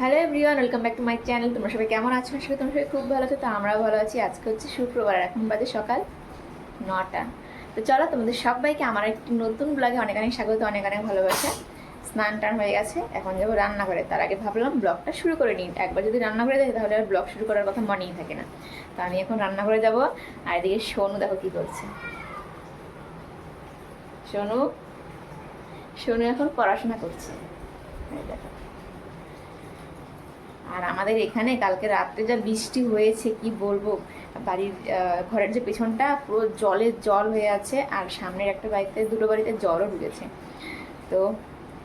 Hello everyone, welcome back to my channel. তোমরা সবাই কেমন আছো? করি তোমরা সবাই খুব ভালো আছো। তো আমরাও ভালো আছি। আজকে হচ্ছে শুক্রবার, এখন বাজে সকাল নটা। তো চলো, তোমাদের সবাইকে আমার একটি নতুন ব্লগে অনেক অনেক স্বাগত, অনেক অনেক ভালোবাসা। স্নান টান হয়ে গেছে, এখন যাব রান্না করে তার আগে ভাবলাম ব্লগটা শুরু করে নিই। একবার যদি রান্না করে দেয় তাহলে আর ব্লগ শুরু করার কথা মনেই থাকে না। তো আমি এখন রান্না করে যাব, আর এদিকে সোনু দেখো কী করছে। সোনু? সোনু এখন পড়াশোনা করছে। দেখো। আর আমাদের এখানে কালকে রাত্রে যা বৃষ্টি হয়েছে, কি বলব? বাড়ির ঘরের যে পেছনটা পুরো জলে জল হয়ে আছে আর সামনের একটা বাড়িতে, দুটো বাড়িতে জলও ঢুকেছে। তো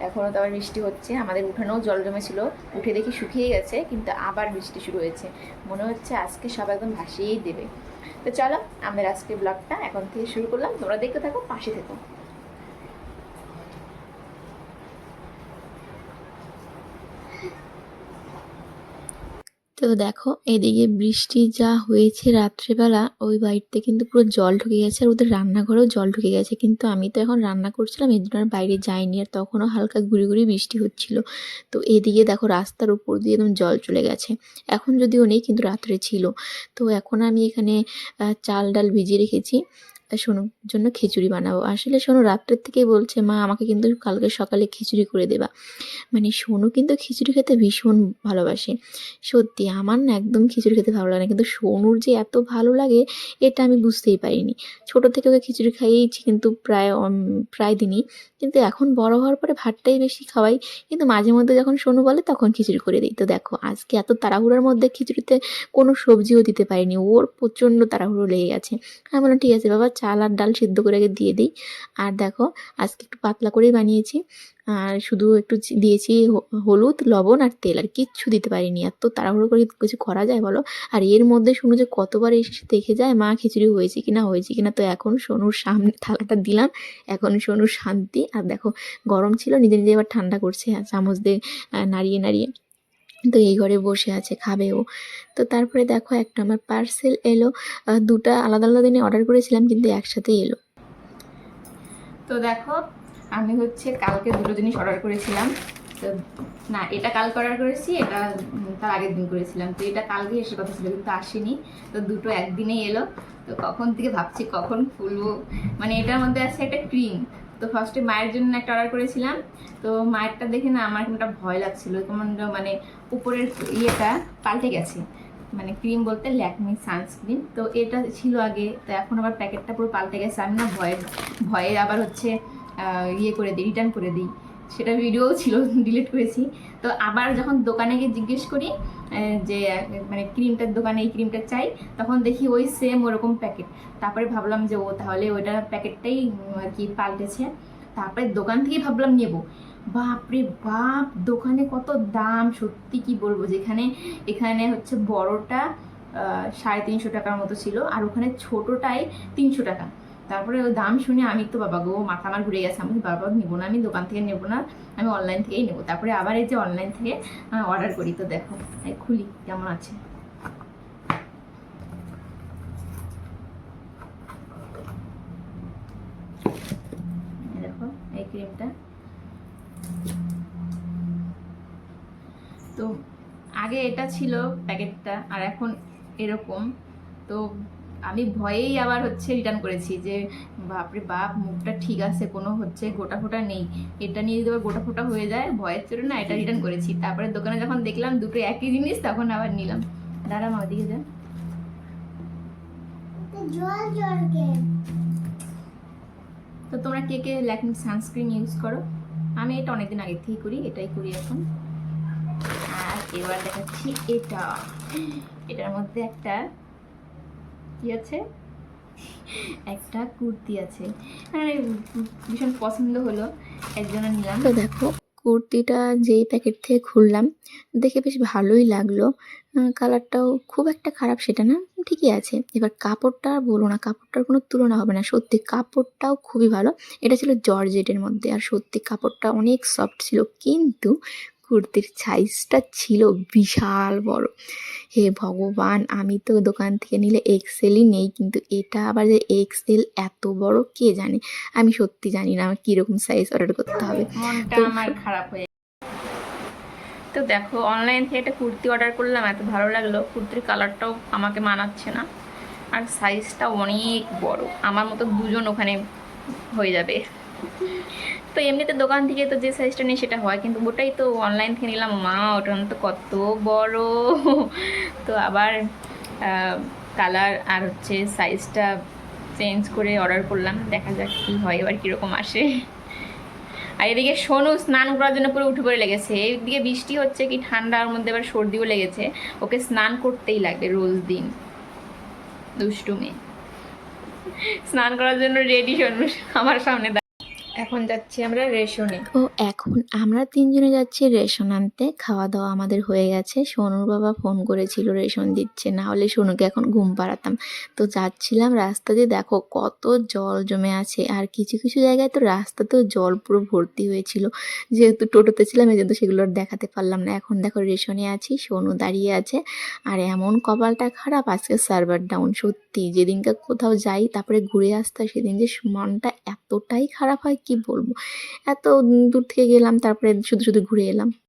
এখনও তো আবার বৃষ্টি হচ্ছে, আমাদের উঠানেও জল জমেছিল। উঠে দেখি শুকিয়ে গেছে, কিন্তু আবার বৃষ্টি শুরু হয়েছে। মনে হচ্ছে আজকে সব একদম ভাসিয়েই দেবে। তো চলো, আমাদের আজকে ব্লগটা এখন থেকে শুরু করলাম। তোমরা দেখতে থাকো, পাশে থেকো। তো দেখো, এদিকে বৃষ্টি যা হয়েছে রাত্রেবেলা, ওই বাড়িতে কিন্তু পুরো জল ঢুকে গেছে, আর ওদের রান্নাঘরেও জল ঢুকে গেছে। কিন্তু আমি তো এখন রান্না করছিলাম, এর জন্য বাইরে যাইনি, আর তখনও হালকা গুড়ি গুড়ি বৃষ্টি হচ্ছিল। তো এদিকে দেখো, রাস্তার উপর দিয়ে একদম জল চলে গেছে। এখন যদিও নেই, কিন্তু রাত্রে ছিল। তো এখন আমি এখানে চাল ডাল ভিজিয়ে রেখেছি। সোনুর জন্য খিচুড়ি বানাবো। আসলে সোনু রাত্রের থেকেই বলছে মা, আমাকে কিন্তু কালকে সকালে খিচুড়ি করে দেবা। মানে সোনু কিন্তু খিচুড়ি খেতে ভীষণ ভালোবাসে। সত্যি, আমার না একদম খিচুড়ি খেতে ভালো লাগে না। কিন্তু সোনুর যে এত ভালো লাগে, এটা আমি বুঝতেই পারিনি। ছোটো থেকে ওকে খিচুড়ি খাইয়েছি কিন্তু প্রায় প্রায় দিনই। কিন্তু এখন বড় হওয়ার পরে ভাতটাই বেশি খাওয়াই। কিন্তু মাঝে মধ্যে যখন সোনু বলে, তখন খিচুড়ি করে দিই। তো দেখো, আজকে এত তাড়াহুড়োর মধ্যে খিচুড়িতে কোনো সবজিও দিতে পারিনি। ওর প্রচণ্ড তাড়াহুড়ো লেগে গেছে। আমি বললাম, ঠিক আছে বাবা চাল আর ডাল সিদ্ধ করে আগে দিয়ে দিই। আর দেখো, আজকে একটু পাতলা করেই বানিয়েছি। আর শুধু একটু দিয়েছি হলুদ, লবণ আর তেল আর কিচ্ছু দিতে পারিনি। এত তাড়াহুড়ো করে কিছু করা যায় বলো? আর এর মধ্যে শুনু যে কতবার এসে দেখে যায়? মা খিচুড়ি হয়েছে কিনা হয়েছে কিনা? তো এখন সোনুর সামনে থালাটা দিলাম। এখন সোনুর শান্তি। আর দেখো, গরম ছিল, নিজে নিজে এবার ঠান্ডা করছে। চামচ দিয়ে নাড়িয়ে নাড়িয়ে তো এই ঘরে বসে আছে, খাবে ও। তো তারপরে দেখো একটা আমার পার্সেল এলো। দুটা আলাদা আলাদা দিনে অর্ডার করেছিলাম, কিন্তু একসাথে এলো। তো দেখো, আমি হচ্ছে কালকে দুটো জিনিস অর্ডার করেছিলাম। তো না, এটা কালকে অর্ডার করেছি, এটা তার আগের দিন করেছিলাম। তো এটা কালকে এসে কথা ছিল, কিন্তু আসেনি। তো দুটো একদিনেই এলো। তো কখন থেকে ভাবছি কখন খুলবো? মানে এটার মধ্যে আছে একটা ক্রিম তো ফার্স্টে মায়ের জন্য একটা অর্ডার করেছিলাম। তো মায়েরটা দেখে না আমার একটা ভয় লাগছিল, কেমন মানে উপরের ইয়েটা পাল্টে গেছে। মানে ক্রিম বলতে ল্যাকমি সানস্ক্রিন তো এটা ছিল আগে, তো এখন আবার প্যাকেটটা পুরো পাল্টে গেছে। আমি না ভয়ে ভয়ে আবার হচ্ছে ইয়ে করে দিই রিটার্ন করে দিই। সেটা ভিডিও ছিল ডিলিট করেছি। তো আবার যখন দোকানে গিয়ে জিজ্ঞেস করি যে মানে ক্রিমটার দোকানে এই ক্রিমটা চাই, তখন দেখি ওই সেম ওরকম প্যাকেট তারপরে ভাবলাম যে, ও তাহলে ওইটা প্যাকেটটাই আর কি পাল্টেছে। তারপরে দোকান থেকেই ভাবলাম নেব। বাপরে বাপ, দোকানে কত দাম, সত্যি কি বলব? যেখানে, এখানে হচ্ছে বড়টা সাড়ে তিনশো টাকার মতো ছিল, আর ওখানে ছোটোটাই তিনশো টাকা। তারপরে ওই দাম শুনে আমি তো বাবা গো, মাথা আমার ঘুরে গেছে, আমি বাবা নেব না, আমি দোকান থেকে নেব না, আমি অনলাইন থেকেই নেব। তারপরে আবার এই যে অনলাইন থেকে অর্ডার করি, তো দেখো খুলি, কেমন আছে? এই ক্রিমটা তো আগে এটা ছিল প্যাকেটটা, আর এখন এরকম। তো আমি ভয়েই আবার হচ্ছে রিটার্ন করেছি যে বাপরে বাপ মুখটা ঠিক আছে কোনো হচ্ছে গোটা ফোটা নেই। এটা নিয়ে যদি আবার গোটা ফোটা হয়ে যায় ভয়ের চলে না এটা রিটার্ন করেছি। তারপরে দোকানে যখন দেখলাম দুটো একই জিনিস তখন আবার নিলাম। দাঁড়া মা ওদিকে যা। জল জল তো তোমরা কে কে ল্যাকমি সানস্ক্রিন ইউজ করো? আমি এটা অনেকদিন আগে থেকেই করি এটাই করি এখন। আর এবার দেখাচ্ছি এটা। এটার মধ্যে একটা কি আছে। একটা কুর্তি আছে। ভীষণ পছন্দ হলো। এর জন্য নিলাম। তো দেখো, কুর্তিটা যেই প্যাকেট থেকে খুললাম, দেখে বেশ ভালোই লাগল। কালারটাও খুব একটা খারাপ সেটা না, ঠিকই আছে। এবার কাপড়টা আর বলো না, কাপড়টার কোনো তুলনা হবে না। সত্যি কাপড়টাও খুবই ভালো। এটা ছিল জর্জেটের মধ্যে, আর সত্যি কাপড়টা অনেক সফট ছিল। কিন্তু কুর্তির সাইজটা ছিল বিশাল বড়। হে ভগবান আমি তো দোকান থেকে নিলে এক্সেলই নেই কিন্তু এটা আবার যে এক্সেল এত বড় কে জানে? আমি সত্যি জানি না আমার কীরকম সাইজ অর্ডার করতে হবে। তো- আমার খারাপ হয়ে তো দেখো অনলাইন থেকে একটা কুর্তি অর্ডার করলাম এত ভালো লাগল। কুর্তির কালারটাও আমাকে মানাচ্ছে না। আর সাইজটা অনেক বড়। আমার মতো দুজন ওখানে হয়ে যাবে। তো এমনিতে দোকান থেকে তো যে সাইজটা নেই সেটা হয়, কিন্তু ওটাই তো অনলাইন থেকে নিলাম। মা, ওটা তো কত বড়। তো আবার কালার আর হচ্ছে সাইজটা চেঞ্জ করে অর্ডার করলাম। দেখা যাক কী হয়, এবার কীরকম আসে। আর এদিকে সোনু স্নান করার জন্য পুরো উঠে পড়ে লেগেছে। এইদিকে বৃষ্টি হচ্ছে কি, ঠান্ডার মধ্যে আবার সর্দিও লেগেছে। ওকে স্নান করতেই লাগবে রোজ দিন। দুষ্টু মেয়ে স্নান করার জন্য রেডি সোনু। আমার সামনে এখন যাচ্ছি আমরা রেশনে। ও, এখন আমরা তিনজনে যাচ্ছি রেশন আনতে। খাওয়া দাওয়া আমাদের হয়ে গেছে। সোনুর বাবা ফোন করেছিল রেশন দিচ্ছে, না হলে সোনুকে এখন ঘুম পাড়াতাম। তো যাচ্ছিলাম রাস্তা দিয়ে। দেখো কত জল জমে আছে। আর কিছু কিছু জায়গায় তো রাস্তাতেও জল পুরো ভর্তি হয়েছিল। যেহেতু টোটোতে ছিলাম, এই জন্য সেগুলো আর দেখাতে পারলাম না। এখন দেখো রেশনে আছি, সোনু দাঁড়িয়ে আছে। আর এমন কপালটা খারাপ, আজকে সার্ভার ডাউন সত্যি, যেদিনকে কোথাও যাই, তারপরে ঘুরে আসতে সেদিন যে মনটা এতটাই খারাপ হয় কি বলব? এত দূর থেকে গেলাম তারপরে শুধু শুধু ঘুরে এলাম।